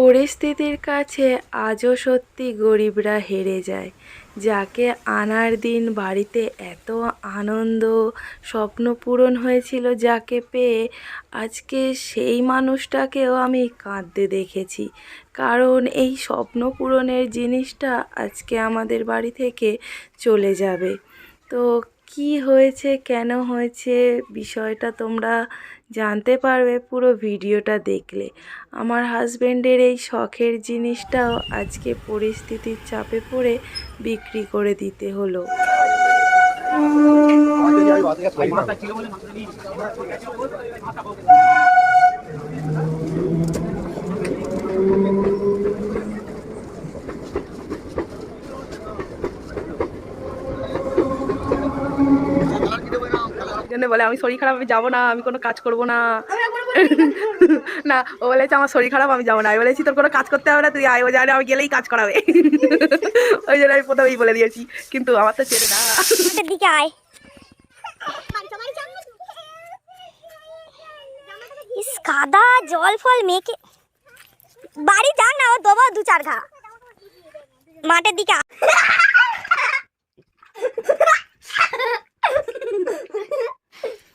পরিস্থিতির কাছে আজও সত্যি গরিবরা হেরে যায়। যাকে আনার দিন বাড়িতে এত আনন্দ, স্বপ্ন পূরণ হয়েছিল যাকে পেয়ে আজকে সেই মানুষটাকেও আমি কাঁদতে দেখেছি। কারণ এই স্বপ্ন পূরণের জিনিসটা আজকে আমাদের বাড়ি থেকে চলে যাবে। তো কি হয়েছে, কেন হয়েছে, বিষয়টা তোমরা জানতে পারবে পুরো ভিডিওটা দেখলে। আমার হাজব্যান্ডের এই শখের জিনিসটাও আজকে পরিস্থিতির চাপে পড়ে বিক্রি করে দিতে হলো। জন্য বলে, আমি শরীর খারাপ, আমি যাব না, আমি কোনো কাজ করব না। না, ও বলেছে, আমার শরীর খারাপ, আমি যাব না। আমি বলেছি, তোর কোনো কাজ করতে হবে না, তুই আয়, ও জানে, আমি গেলেই কাজ করাবে। ওই জন্য আমি প্রথমেই বলে দিয়েছি, কিন্তু আমার তো ছেড়ে না আয়। কাদা, জল, ফল মেখে বাড়ি যাক না, ও দেবো দু চার ঘা। মাঠের দিকে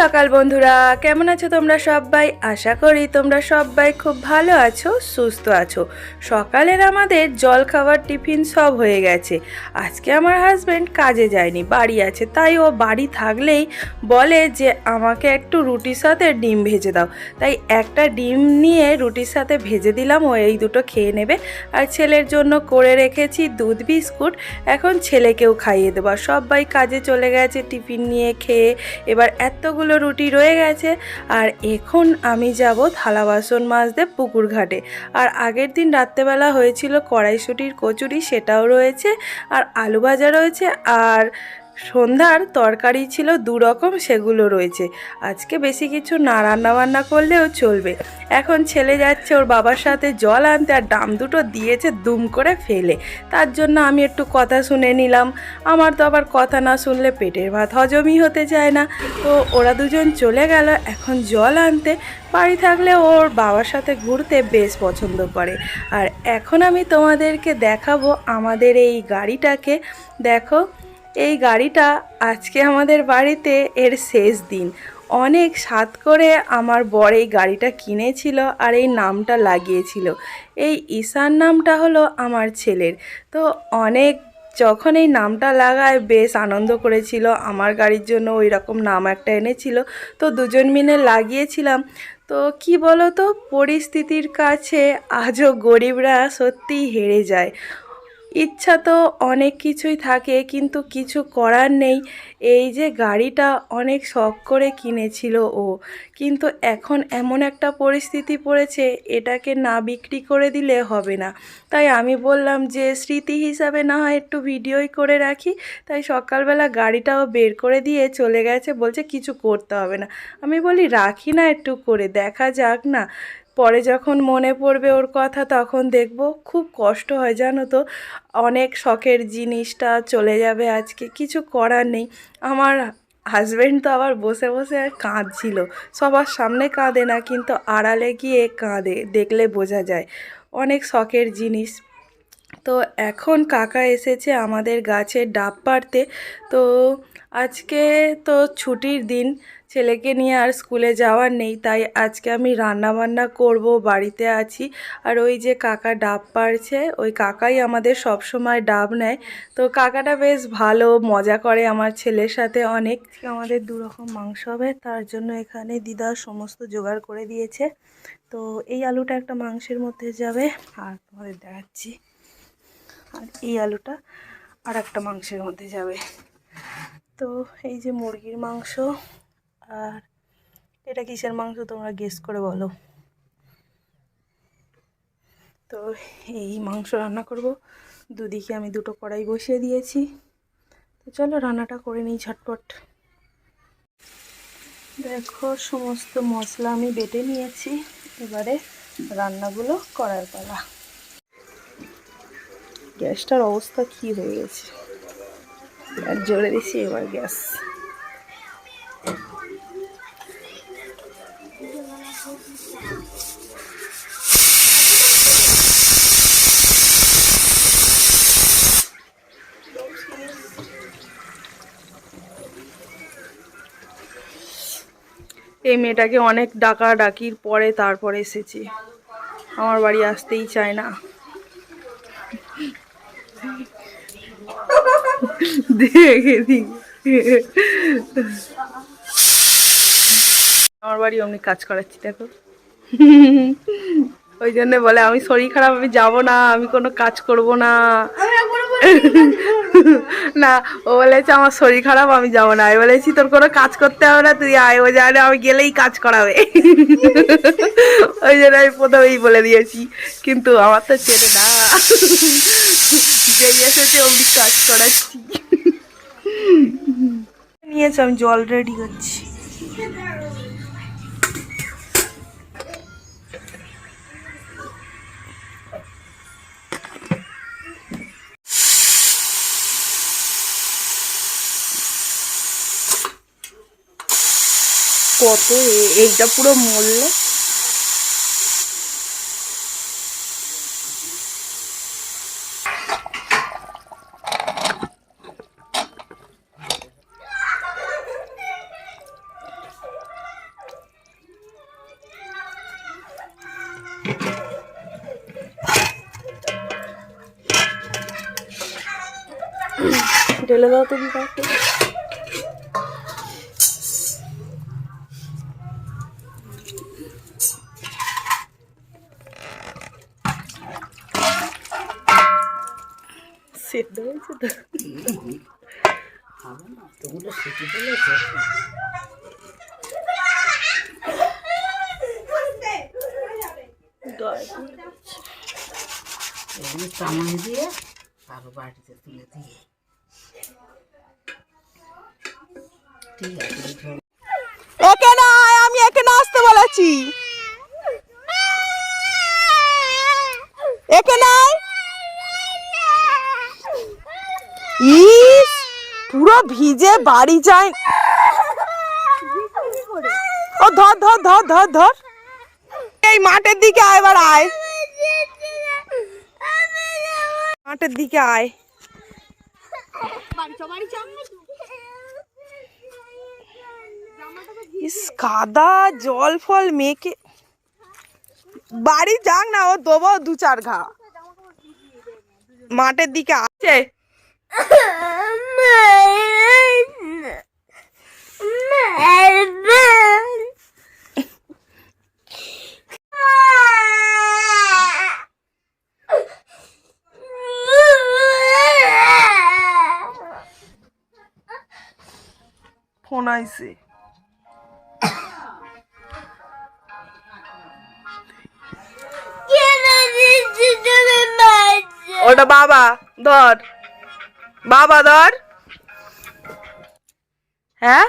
সকাল বন্ধুরা, কেমন আছো তোমরা সবাই আশা করি তোমরা সবাই খুব ভালো আছো, সুস্থ আছো। সকালের আমাদের জল খাবার টিফিন সব হয়ে গেছে। আজকে আমার হাজব্যান্ড কাজে যায়নি, বাড়ি আছে, তাই ও বাড়ি থাকলেই বলে যে, আমাকে একটু রুটির সাথে ডিম ভেজে দাও। তাই একটা ডিম নিয়ে রুটির সাথে ভেজে দিলাম, ও এই দুটো খেয়ে নেবে। আর ছেলের জন্য করে রেখেছি দুধ বিস্কুট, এখন ছেলেকেও খাইয়ে দেবো। সবাই কাজে চলে গেছে, টিফিন নিয়ে খেয়ে, এবার এতগুলো রুটি রয়ে গেছে। আর এখন আমি যাব থালা বাসন মাজতে পুকুর ঘাটে। আর আগের দিন রাত্রেবেলা হয়েছিল কড়াইশুটির কচুরি, সেটাও রয়েছে। আর আলু ভাজা রয়েছে। আর সন্ধ্যার তরকারি ছিল দু রকম সেগুলো রয়েছে। আজকে বেশি কিছু না রান্না বান্না করলেও চলবে। এখন ছেলে যাচ্ছে, ওর বাবার সাথে জল আনতে আর ডাম দুটো দিয়েছে দুম করে ফেলে। তার জন্য আমি একটু কথা শুনে নিলাম। আমার তো আবার কথা না শুনলে পেটের ভাত হজমই হতে চায় না। তো ওরা দুজন চলে গেল এখন জল আনতে। বাড়ি থাকলে ওর বাবার সাথে ঘুরতে বেশ পছন্দ করে। আর এখন আমি তোমাদেরকে দেখাবো আমাদের এই গাড়িটাকে। দেখো এই গাড়িটা আজকে আমাদের বাড়িতে এর শেষ দিন। অনেক সাত করে আমার বর এই গাড়িটা কিনেছিল আর এই নামটা লাগিয়েছিল। এই ঈশান নামটা হলো আমার ছেলের। তো অনেক যখন এই নামটা লাগায় বেশ আনন্দ করেছিল, আমার গাড়ির জন্য ওই রকম নাম একটা এনেছিল। তো দুজন মিলে লাগিয়েছিলাম। তো কি বলো তো পরিস্থিতির কাছে আজও গরিবরা সত্যিই হেরে যায়। ইচ্ছা তো অনেক কিছুই থাকে, কিন্তু কিছু করার নেই। এই যে গাড়িটা অনেক শখ করে কিনেছিল ও। কিন্তু এখন এমন একটা পরিস্থিতি পড়েছে, এটাকে না বিক্রি করে দিলে হবে না। তাই আমি বললাম যে, স্মৃতি হিসাবে না হয় একটু ভিডিওই করে রাখি। তাই সকালবেলা গাড়িটাও বের করে দিয়ে চলে গেছে, বলছে কিছু করতে হবে না। আমি বলি, রাখি না একটু করে, দেখা যাক না। পরে যখন মনে পড়বে ওর কথা, তখন দেখব খুব কষ্ট হয়, জানো তো। অনেক শখের জিনিসটা চলে যাবে আজকে, কিছু করার নেই। আমার হাজব্যান্ড তো আবার বসে বসে কাঁদছিল। সবার সামনে কাঁদে না, কিন্তু আড়ালে গিয়ে কাঁদে, দেখলে বোঝা যায়। অনেক শখের জিনিস। তো এখন কাকা এসেছে আমাদের গাছের ডাব পাড়তে। তো আজকে তো ছুটির দিন ছেলেকে নিয়ে আর স্কুলে যাওয়ার নেই, তাই আজকে আমি রান্না বান্না করব, বাড়িতে আছি। আর ওই যে কাকা ডাব পাড়ছে ওই কাকাই আমাদের সব সময় ডাব নেয়। তো কাকাটা বেশ ভালো, মজা করে আমার ছেলের সাথে অনেক। আমাদের দু রকম মাংস হবে, তার জন্য এখানে দিদা সমস্ত জোগাড় করে দিয়েছে। তো এই আলুটা একটা মাংসের মধ্যে যাবে, আর তোমাদের দেখাচ্ছি। আর এই আলুটা আর একটা মাংসের মধ্যে যাবে। তো এই যে মুরগির মাংস আর এটা কিসের মাংস তোমরা গেস করে বলো? তো এই মাংস রান্না করব। দুদিকে আমি দুটো কড়াই বসিয়ে দিয়েছি। তো চলো রান্নাটা করে নিই ঝটপট। দেখো, সমস্ত মশলা আমি বেটে নিয়েছি। এবারে রান্নাগুলো করার পালা। গ্যাসটার অবস্থা কি হয়ে গেছে? আর জোরে দিছি এবার গ্যাস। এই মেয়েটাকে অনেক ডাকা ডাকির পরে তারপরে এসেছি। আমার বাড়ি আসতেই চায় না। দেখে আমার বাড়ি অমনি কাজ করাচ্ছি, দেখো। ওই জন্য বলে, আমি শরীর খারাপ, আমি যাব না, আমি কোনো কাজ করব না। না, ও বলেছে আমার শরীর খারাপ, আমি যাব না। আমি বলেছি, তোর কোনো কাজ করতে হবে না, তুই আয়, ও জানে আমি গেলেই কাজ করাবে। ওই জন্য আমি প্রথমেই বলে দিয়েছি, কিন্তু আমার তো চেনে না। যেই এসেছে অমনি কাজ করাচ্ছি নিয়েছি, আমি জল রেডি করছি। কত এইটা পুরো মরলে। ঢেলে দাও তুমি কাউকে দয় আরও বাড়িতে তুলে দিয়ে ঠিক একে না আমি একে না আসতে বলেছি। একে নাই ইস, পুরো ভিজে বাড়ি যায়। ও, ধর ধর ধর ধর ধর। এই মাঠের দিকে আয় এবার আয়। মাঠের দিকে আয়। ইস কাদা জল ফল মেখে। বাড়ি যাক না, ও দেবো দু চার ঘা। মাঠের দিকে আছে ফোন আইছে। ওটা বাবা ধর। বাবা ধর। হ্যাঁ?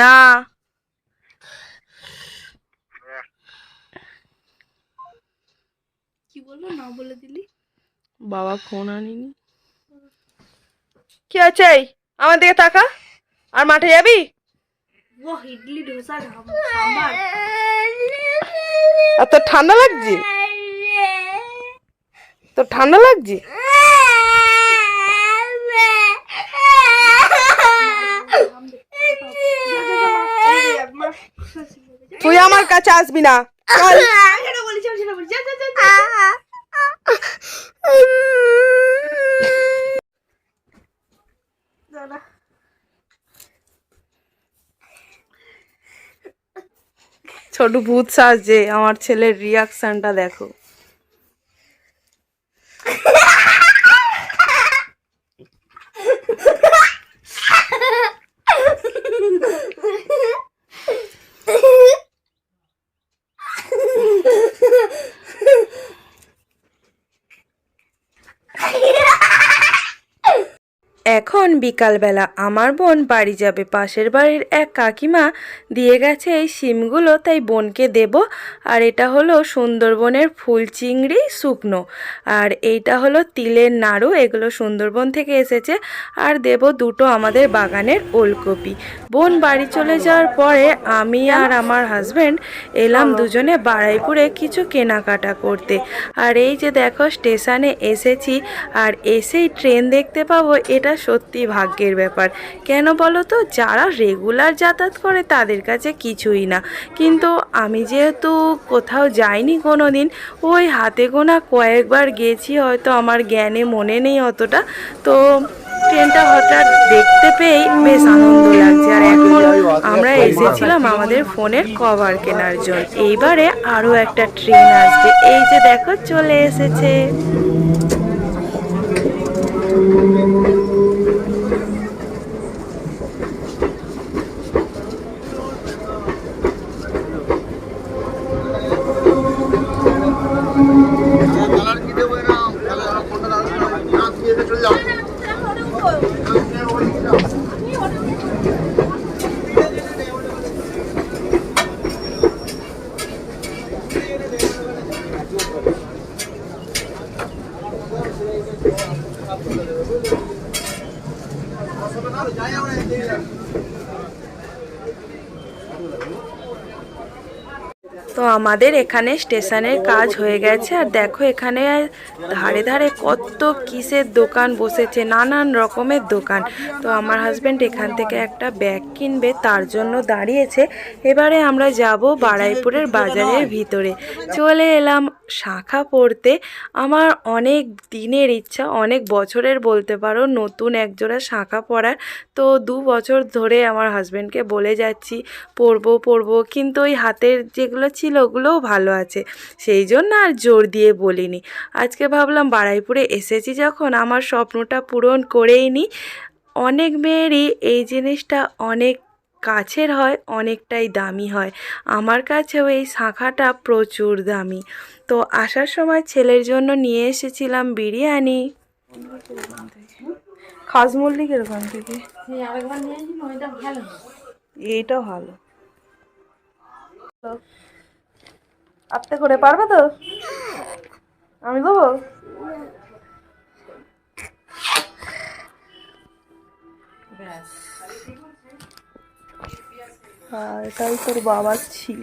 না। কি বলল না বলে দিলি। বাবা ফোন আনিনি। কি আছে আমার দিকে তাকা। আর মাঠে যাবি? ইডলি ডোসা সাম্বার। আর তোর ঠান্ডা লাগছে? তোর ঠান্ডা লাগছে? তুই আমার কাছে আসবি না। চল। ছোট ভূত সাজছে। আমার ছেলের রিয়াকশনটা দেখো। এখন বিকালবেলা আমার বোন বাড়ি যাবে। পাশের বাড়ির এক কাকিমা দিয়ে গেছে এই শিমগুলো, তাই বোনকে দেব। আর এটা হলো সুন্দরবনের ফুল চিংড়ি শুকনো। আর এইটা হলো তিলের নাড়ু, এগুলো সুন্দরবন থেকে এসেছে। আর দেব দুটো আমাদের বাগানের ওলকপি। বোন বাড়ি চলে যাওয়ার পরে আমি আর আমার হাজব্যান্ড এলাম দুজনে বাড়াইপুরে কিছু কেনাকাটা করতে। আর এই যে দেখো, স্টেশনে এসেছি। আর এসেই ট্রেন দেখতে পাবো, এটা সত্যি ভাগ্যের ব্যাপার। কেন বলো তো, যারা রেগুলার যাতায়াত করে তাদের কাছে কিছুই না। কিন্তু আমি যেহেতু কোথাও যাইনি কোনো দিন ওই হাতে গোনা কয়েকবার গেছি, হয়তো আমার জ্ঞানে মনে নেই অতটা। তো ট্রেনটা হঠাৎ দেখতে পেয়েই বেশ আনন্দ লাগছে। আর এখন আমরা এসেছিলাম আমাদের ফোনের কভার কেনার জন্য। এইবারে আরও একটা ট্রেন আসবে। এই যে দেখো, চলে এসেছে কালার কি দেবো এরকম কালার ফোনটা না দিয়ে চলে যাও তো আমাদের এখানে স্টেশনের কাজ হয়ে গেছে, আর দেখো এখানে ধারে ধারে কত কিসের দোকান বসেছে, নানান রকমের দোকান। তো আমার হাজব্যান্ড এখান থেকে একটা ব্যাগ কিনবে, তার জন্য দাঁড়িয়েছে। এবারে আমরা যাব বারাইপুরের বাজারের ভিতরে। চলে এলাম শাখা পড়তে আমার অনেক দিনের ইচ্ছা, অনেক বছরের বলতে পারো, নতুন একজোড়া শাখা পরার তো দু বছর ধরে আমার হাজব্যান্ডকে বলে যাচ্ছি, পরবো পরবো। কিন্তু ওই হাতের যেগুলো ছিল ওগুলোও ভালো আছে। সেই জন্য আর জোর দিয়ে বলিনি। আজকে ভাবলাম বাড়াইপুরে এসেছি যখন, আমার স্বপ্নটা পূরণ করেই নিই অনেক মেয়েরই এই জিনিসটা অনেক কাছের হয় অনেকটাই দামি হয়। আমার কাছেও এই শাঁখাটা প্রচুর দামি। তো আসার সময় ছেলের জন্য নিয়ে এসেছিলাম বিরিয়ানি। খাস মল্লিকের ওখান থেকে এইটা ভালো। আত্তে করে পারবে তো? আমি দেবো? হ্যাঁ এটাই তোর বাবার ছিল।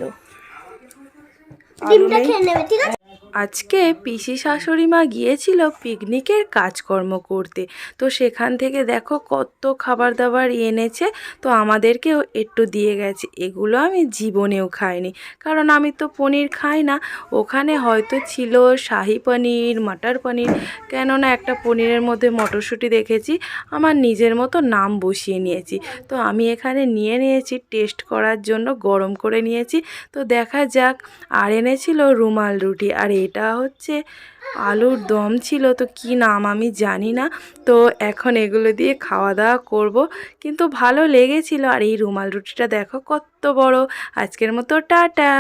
আলু খেয়ে নেবে ঠিক আছে? আজকে পিসি শাশুড়ি মা গিয়েছিল পিকনিকের কাজকর্ম করতে। তো সেখান থেকে দেখো কত খাবার দাবার এনেছে, তো আমাদেরকেও একটু দিয়ে গেছে। এগুলো আমি জীবনেও খাইনি, কারণ আমি তো পনির খাই না। ওখানে হয়তো ছিল শাহি পনির, মটর পনির, কেননা একটা পনিরের মধ্যে মটরশুঁটি দেখেছি, আমার নিজের মতো নাম বসিয়ে নিয়েছি। তো আমি এখানে নিয়ে নিয়েছি, টেস্ট করার জন্য গরম করে নিয়েছি। তো দেখা যাক, আর এনেছিল রুমাল রুটি, আর এটা হচ্ছে আলুর দম ছিল, তো কি নাম আমি জানি না। তো এখন এগুলো দিয়ে খাওয়া দাওয়া করব। কিন্তু ভালো লেগেছিল। আর এই রুমাল রুটিটা দেখো কত বড়। আজকের মতো টাটা।